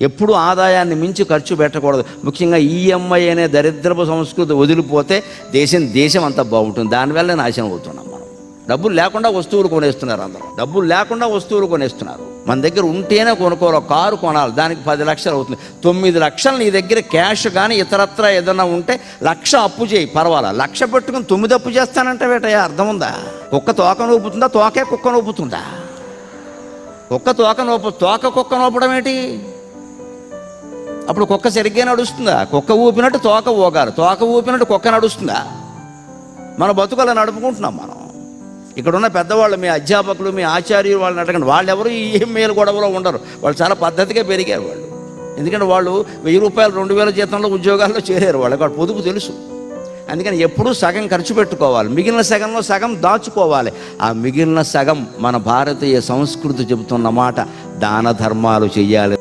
ఎప్పుడు ఆదాయాన్ని మించి ఖర్చు పెట్టకూడదు. ముఖ్యంగా ఈఎంఐ అనే దరిద్రపు సంస్కృతి వదిలిపోతే దేశం దేశం అంతా బాగుంటుంది. దానివల్ల నాశనం అవుతున్నాం మనం. డబ్బులు లేకుండా వస్తువులు కొనేస్తున్నారు అందరూ. డబ్బులు లేకుండా వస్తువులు కొనేస్తున్నారు. మన దగ్గర ఉంటేనే కొనుక్కోవాలి. కారు కొనాలి. దానికి పది లక్షలు అవుతుంది. తొమ్మిది లక్షలు నీ దగ్గర క్యాష్ కానీ ఇతరత్ర ఏదైనా ఉంటే లక్ష అప్పు చేయి. పర్వాలా? లక్ష పెట్టుకుని తొమ్మిది అప్పు చేస్తానంటే వేటయ్య అర్థం ఉందా కుక్క తోక నూపుతుందా? తోకే కుక్క నూపుతుందా? కుక్క తోక నూపు తోక కుక్క నూపడం ఏంటి? అప్పుడు కుక్క సరిగ్గా నడుస్తుందా? కుక్క ఊపినట్టు తోక ఊగాలి. తోక ఊపినట్టు కుక్క నడుస్తుందా? మన బతుకలా నడుపుకుంటున్నాం మనం. ఇక్కడున్న పెద్దవాళ్ళు మీ అధ్యాపకులు మీ ఆచార్యులు వాళ్ళని అడగండి. వాళ్ళు ఎవరు ఈ మేలు గొడవలో ఉండరు. వాళ్ళు చాలా పద్ధతిగా పెరిగారు వాళ్ళు. ఎందుకంటే వాళ్ళు వెయ్యి రూపాయలు రెండు వేల జీతంలో ఉద్యోగాల్లో చేరారు. వాళ్ళకి వాళ్ళ పొదుపు తెలుసు. అందుకని ఎప్పుడూ సగం ఖర్చు పెట్టుకోవాలి. మిగిలిన సగంలో సగం దాచుకోవాలి. ఆ మిగిలిన సగం మన భారతీయ సంస్కృతి చెబుతున్న మాట దాన ధర్మాలు చేయాలి